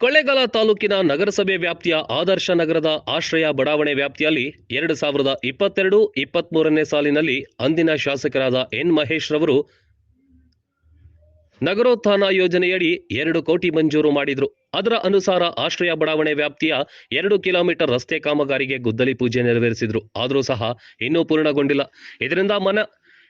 ಕೊಳ್ಳೇಗಾಲ ತಾಲೂಕಿನ ನಗರಸಭೆ ವ್ಯಾಪ್ತಿಯ ಆದರ್ಶ ನಗರದ ಆಶ್ರಯ ಬಡಾವಣೆ ವ್ಯಾಪ್ತಿಯಲ್ಲಿ ಎರಡು ಸಾವಿರದ ಇಪ್ಪತ್ತೆರಡು ಇಪ್ಪತ್ಮೂರನೇ ಸಾಲಿನಲ್ಲಿ ಅಂದಿನ ಶಾಸಕರಾದ ಎನ್ ಮಹೇಶ್ ರವರು ನಗರೋತ್ಥಾನ ಯೋಜನೆಯಡಿ ಎರಡು ಕೋಟಿ ಮಂಜೂರು ಮಾಡಿದ್ರು. ಅದರ ಅನುಸಾರ ಆಶ್ರಯ ಬಡಾವಣೆ ವ್ಯಾಪ್ತಿಯ ಎರಡು ಕಿಲೋಮೀಟರ್ ರಸ್ತೆ ಕಾಮಗಾರಿಗೆ ಗುದ್ದಲಿ ಪೂಜೆ ನೆರವೇರಿಸಿದ್ರು. ಆದರೂ ಸಹ ಇನ್ನೂ ಪೂರ್ಣಗೊಂಡಿಲ್ಲ. ಇದರಿಂದ ಮನ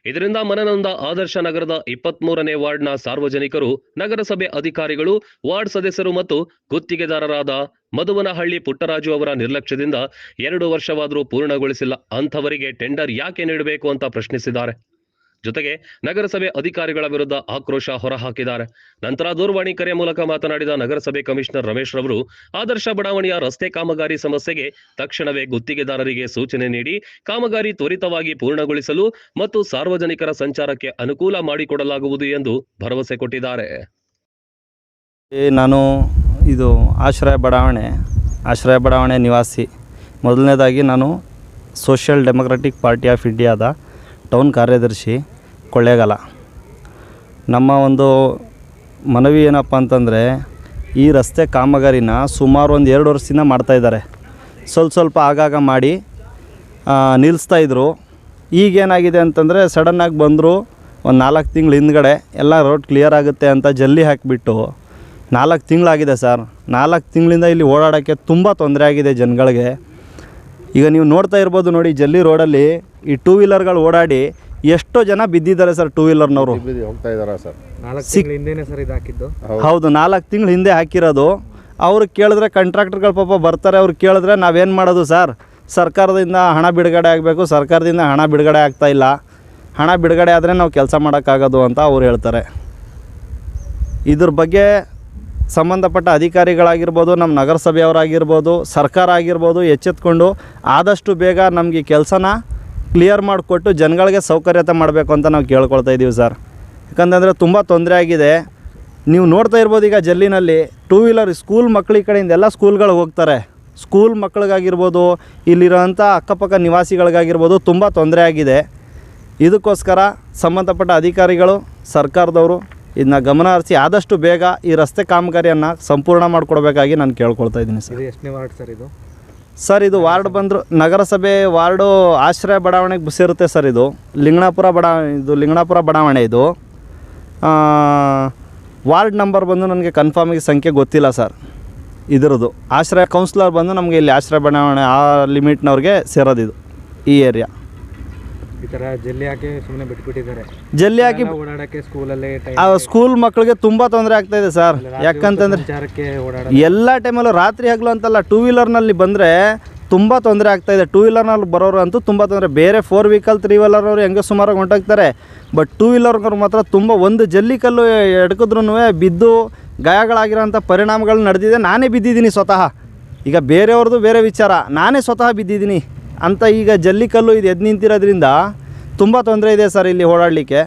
ಇದರಿಂದ ಮನನೊಂದ ಆದರ್ಶ ನಗರದ ಇಪ್ಪತ್ಮೂರನೇ ವಾರ್ಡ್ನ ಸಾರ್ವಜನಿಕರು, ನಗರಸಭೆ ಅಧಿಕಾರಿಗಳು, ವಾರ್ಡ್ ಸದಸ್ಯರು ಮತ್ತು ಗುತ್ತಿಗೆದಾರರಾದ ಮಧುವನಹಳ್ಳಿ ಪುಟ್ಟರಾಜು ಅವರ ನಿರ್ಲಕ್ಷ್ಯದಿಂದ ಎರಡು ವರ್ಷವಾದರೂ ಪೂರ್ಣಗೊಳಿಸಿಲ್ಲ. ಅಂಥವರಿಗೆ ಟೆಂಡರ್ ಯಾಕೆ ನೀಡಬೇಕು ಅಂತ ಪ್ರಶ್ನಿಸಿದ್ದಾರೆ. ಜೊತೆಗೆ ನಗರಸಭೆ ಅಧಿಕಾರಿಗಳ ವಿರುದ್ಧ ಆಕ್ರೋಶ ಹೊರಹಾಕಿದ್ದಾರೆ. ನಂತರ ದೂರವಾಣಿ ಕರೆ ಮೂಲಕ ಮಾತನಾಡಿದ ನಗರಸಭೆ ಕಮಿಷನರ್ ರಮೇಶ್ ರವರು, ಆದರ್ಶ ಬಡಾವಣೆಯ ರಸ್ತೆ ಕಾಮಗಾರಿ ಸಮಸ್ಯೆಗೆ ತಕ್ಷಣವೇ ಗುತ್ತಿಗೆದಾರರಿಗೆ ಸೂಚನೆ ನೀಡಿ, ಕಾಮಗಾರಿ ತ್ವರಿತವಾಗಿ ಪೂರ್ಣಗೊಳಿಸಲು ಮತ್ತು ಸಾರ್ವಜನಿಕರ ಸಂಚಾರಕ್ಕೆ ಅನುಕೂಲ ಮಾಡಿಕೊಡಲಾಗುವುದು ಎಂದು ಭರವಸೆ ಕೊಟ್ಟಿದ್ದಾರೆ. ನಾನು ಇದು ಆಶ್ರಯ ಬಡಾವಣೆ ಆಶ್ರಯ ಬಡಾವಣೆ ನಿವಾಸಿ. ಮೊದಲನೇದಾಗಿ ನಾನು ಸೋಷಿಯಲ್ ಡೆಮೊಕ್ರೆಟಿಕ್ ಪಾರ್ಟಿ ಆಫ್ ಇಂಡಿಯಾದ ಟೌನ್ ಕಾರ್ಯದರ್ಶಿ. ಕೊಳ್ಳೇಗಾಲ. ನಮ್ಮ ಒಂದು ಮನವಿ ಏನಪ್ಪ ಅಂತಂದರೆ, ಈ ರಸ್ತೆ ಕಾಮಗಾರಿನ ಸುಮಾರು ಒಂದು ಎರಡು ವರ್ಷದಿಂದ ಮಾಡ್ತಾಯಿದ್ದಾರೆ ಸ್ವಲ್ಪ ಸ್ವಲ್ಪ ಆಗಾಗ ಮಾಡಿ ನಿಲ್ಲಿಸ್ತಾಯಿದ್ರು ಈಗೇನಾಗಿದೆ ಅಂತಂದರೆ ಸಡನ್ನಾಗಿ ಬಂದರು ಒಂದು ನಾಲ್ಕು ತಿಂಗಳ ಹಿಂದ್ಗಡೆ ಎಲ್ಲ ರೋಡ್ ಕ್ಲಿಯರ್ ಆಗುತ್ತೆ ಅಂತ ಜಲ್ಲಿ ಹಾಕಿಬಿಟ್ಟು, ನಾಲ್ಕು ತಿಂಗಳಾಗಿದೆ ಸರ್ ನಾಲ್ಕು ತಿಂಗಳಿಂದ ಇಲ್ಲಿ ಓಡಾಡೋಕ್ಕೆ ತುಂಬ ತೊಂದರೆ ಆಗಿದೆ ಜನಗಳಿಗೆ. ಈಗ ನೀವು ನೋಡ್ತಾ ಇರ್ಬೋದು ನೋಡಿ, ಜಲ್ಲಿ ರೋಡಲ್ಲಿ ಈ ಟೂ ವೀಲರ್ಗಳು ಓಡಾಡಿ ಎಷ್ಟೋ ಜನ ಬಿದ್ದಿದ್ದಾರೆ ಸರ್ ಟೂ ವೀಲರ್ನವರು ಬಿದ್ದು ಹೋಗ್ತಾ ಇದಾರ ಸರ್? ನಾಲ್ಕು ತಿಂಗಳ ಹಿಂದೆನೇ ಸರ್ ಇದು ಹಾಕಿದ್ದು. ಹೌದು ನಾಲ್ಕು ತಿಂಗಳು ಹಿಂದೆ ಹಾಕಿರೋದು. ಅವ್ರು ಕೇಳಿದ್ರೆ ಕಾಂಟ್ರಾಕ್ಟರ್ಗಳು ಪಾಪ ಬರ್ತಾರೆ ಅವ್ರು ಕೇಳಿದ್ರೆ ನಾವೇನು ಮಾಡೋದು ಸರ್? ಸರ್ಕಾರದಿಂದ ಹಣ ಬಿಡುಗಡೆ ಆಗಬೇಕು ಸರ್ಕಾರದಿಂದ ಹಣ ಬಿಡುಗಡೆ ಆಗ್ತಾ ಇಲ್ಲ. ಹಣ ಬಿಡುಗಡೆ ಆದರೆ ನಾವು ಕೆಲಸ ಮಾಡೋಕ್ಕಾಗೋದು ಅಂತ ಅವ್ರು ಹೇಳ್ತಾರೆ. ಇದ್ರ ಬಗ್ಗೆ ಸಂಬಂಧಪಟ್ಟ ಅಧಿಕಾರಿಗಳಾಗಿರ್ಬೋದು ನಮ್ಮ ನಗರಸಭೆಯವರಾಗಿರ್ಬೋದು ಸರ್ಕಾರ ಆಗಿರ್ಬೋದು ಎಚ್ಚೆತ್ಕೊಂಡು ಆದಷ್ಟು ಬೇಗ ನಮಗೆ ಕೆಲಸನ ಕ್ಲಿಯರ್ ಮಾಡಿಕೊಟ್ಟು ಜನಗಳಿಗೆ ಸೌಕರ್ಯತೆ ಮಾಡಬೇಕು ಅಂತ ನಾವು ಕೇಳ್ಕೊಳ್ತಾ ಇದ್ದೀವಿ ಸರ್. ಯಾಕಂತಂದರೆ ತುಂಬ ತೊಂದರೆ ಆಗಿದೆ. ನೀವು ನೋಡ್ತಾ ಇರ್ಬೋದು ಈಗ ಜಲ್ಲಿನಲ್ಲಿ ಟೂ ವೀಲರ್ ಸ್ಕೂಲ್ ಮಕ್ಕಳ ಈ ಕಡೆಯಿಂದ ಎಲ್ಲ ಸ್ಕೂಲ್ಗಳಿಗೆ ಹೋಗ್ತಾರೆ. ಸ್ಕೂಲ್ ಮಕ್ಕಳಿಗಾಗಿರ್ಬೋದು ಇಲ್ಲಿರೋಂಥ ಅಕ್ಕಪಕ್ಕ ನಿವಾಸಿಗಳಿಗಾಗಿರ್ಬೋದು ತುಂಬ ತೊಂದರೆ ಆಗಿದೆ. ಇದಕ್ಕೋಸ್ಕರ ಸಂಬಂಧಪಟ್ಟ ಅಧಿಕಾರಿಗಳು, ಸರ್ಕಾರದವರು ಇದನ್ನ ಗಮನ ಹರಿಸಿ ಆದಷ್ಟು ಬೇಗ ಈ ರಸ್ತೆ ಕಾಮಗಾರಿಯನ್ನು ಸಂಪೂರ್ಣ ಮಾಡಿಕೊಡ್ಬೇಕಾಗಿ ನಾನು ಕೇಳ್ಕೊಳ್ತಾ ಇದ್ದೀನಿ ಸರ್. ಎಷ್ಟನೇ ವಾರ್ಡ್ ಸರ್ ಇದು? ಸರ್, ಇದು ವಾರ್ಡ್ ಬಂದರು, ನಗರಸಭೆ ವಾರ್ಡು ಆಶ್ರಯ ಬಡಾವಣೆಗೆ ಸೇರುತ್ತೆ ಸರ್ ಇದು. ಲಿಂಗಣಾಪುರ ಬಡಾ, ಇದು ಲಿಂಗಣಾಪುರ ಬಡಾವಣೆ ಇದು. ವಾರ್ಡ್ ನಂಬರ್ ಬಂದು ನನಗೆ ಕನ್ಫರ್ಮಿಗೆ ಸಂಖ್ಯೆ ಗೊತ್ತಿಲ್ಲ ಸರ್. ಇದರದು ಆಶ್ರಯ ಕೌನ್ಸಿಲರ್ ಬಂದು ನಮಗೆ ಇಲ್ಲಿ ಆಶ್ರಯ ಬಡಾವಣೆ, ಆ ಲಿಮಿಟ್ನವ್ರಿಗೆ ಸೇರೋದಿದು, ಈ ಏರಿಯಾ ಈ ಥರ ಜಲ್ಲಿ ಹಾಕಿ ಸುಮ್ಮನೆ ಬಿಟ್ಬಿಟ್ಟಿದ್ದಾರೆ. ಜಲ್ಲಿ ಹಾಕಿ ಎಲ್ಲ ಓಡಾಡಕ್ಕೆ ಸ್ಕೂಲಲ್ಲಿ ಆ ಸ್ಕೂಲ್ ಮಕ್ಕಳಿಗೆ ತುಂಬ ತೊಂದರೆ ಆಗ್ತಾ ಇದೆ ಸರ್. ಯಾಕಂತಂದ್ರೆ ಎಲ್ಲಾ ಓಡಾಡ ಎಲ್ಲ ಟೈಮಲ್ಲೂ ರಾತ್ರಿ ಹಗಲು ಅಂತಲ್ಲ ಟೂ ವೀಲರ್ನಲ್ಲಿ ಬಂದರೆ ತುಂಬ ತೊಂದರೆ ಆಗ್ತಾ ಇದೆ. ಟೂ ವೀಲರ್ನಲ್ಲಿ ಬರೋರು ಅಂತೂ ತುಂಬ ತೊಂದರೆ. ಬೇರೆ ಫೋರ್ ವೀಕಲ್ ತ್ರೀ ವೀಲರ್ನವ್ರು ಹೆಂಗೆ ಸುಮಾರಾಗಿ ಹೊಂಟೋಗ್ತಾರೆ. ಬಟ್ ಟೂ ವೀಲರ್ನವ್ರು ಮಾತ್ರ ತುಂಬ ಒಂದು ಜಲ್ಲಿಕಲ್ಲು ಎಡ್ಕಿದ್ರೂ ಬಿದ್ದು ಗಾಯಗಳಾಗಿರೋಂಥ ಪರಿಣಾಮಗಳು ನಡೆದಿದೆ. ನಾನೇ ಬಿದ್ದಿದ್ದೀನಿ ಸ್ವತಃ. ಈಗ ಬೇರೆಯವ್ರದ್ದು ಬೇರೆ ವಿಚಾರ. ನಾನೇ ಸ್ವತಃ ಬಿದ್ದಿದ್ದೀನಿ. ಅಂತ ಈಗ ಜಲ್ಲಿಕಲ್ಲು ಇದು ಎದ್ದು ನಿಂತಿರೋದ್ರಿಂದ ತುಂಬ ತೊಂದರೆ ಇದೆ ಸರ್ ಇಲ್ಲಿ ಓಡಾಡಲಿಕ್ಕೆ.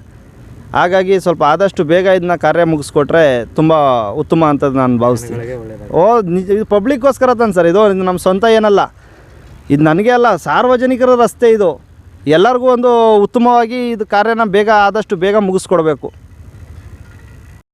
ಹಾಗಾಗಿ ಸ್ವಲ್ಪ ಆದಷ್ಟು ಬೇಗ ಇದನ್ನ ಕಾರ್ಯ ಮುಗಿಸ್ಕೊಟ್ರೆ ತುಂಬ ಉತ್ತಮ ಅಂತ ನಾನು ಭಾವಿಸ್ತೀನಿ. ಓ ನಿಜ ಇದು ಪಬ್ಲಿಕ್ಗೋಸ್ಕರ ತಾನೆ ಸರ್ ಇದು ಇದು ನಮ್ಮ ಸ್ವಂತ ಏನಲ್ಲ. ಇದು ನನಗೆ ಅಲ್ಲ ಸಾರ್ವಜನಿಕರ ರಸ್ತೆ ಇದು. ಎಲ್ಲರಿಗೂ ಒಂದು ಉತ್ತಮವಾಗಿ ಇದು ಕಾರ್ಯನ ಬೇಗ ಆದಷ್ಟು ಬೇಗ ಮುಗಿಸ್ಕೊಡ್ಬೇಕು.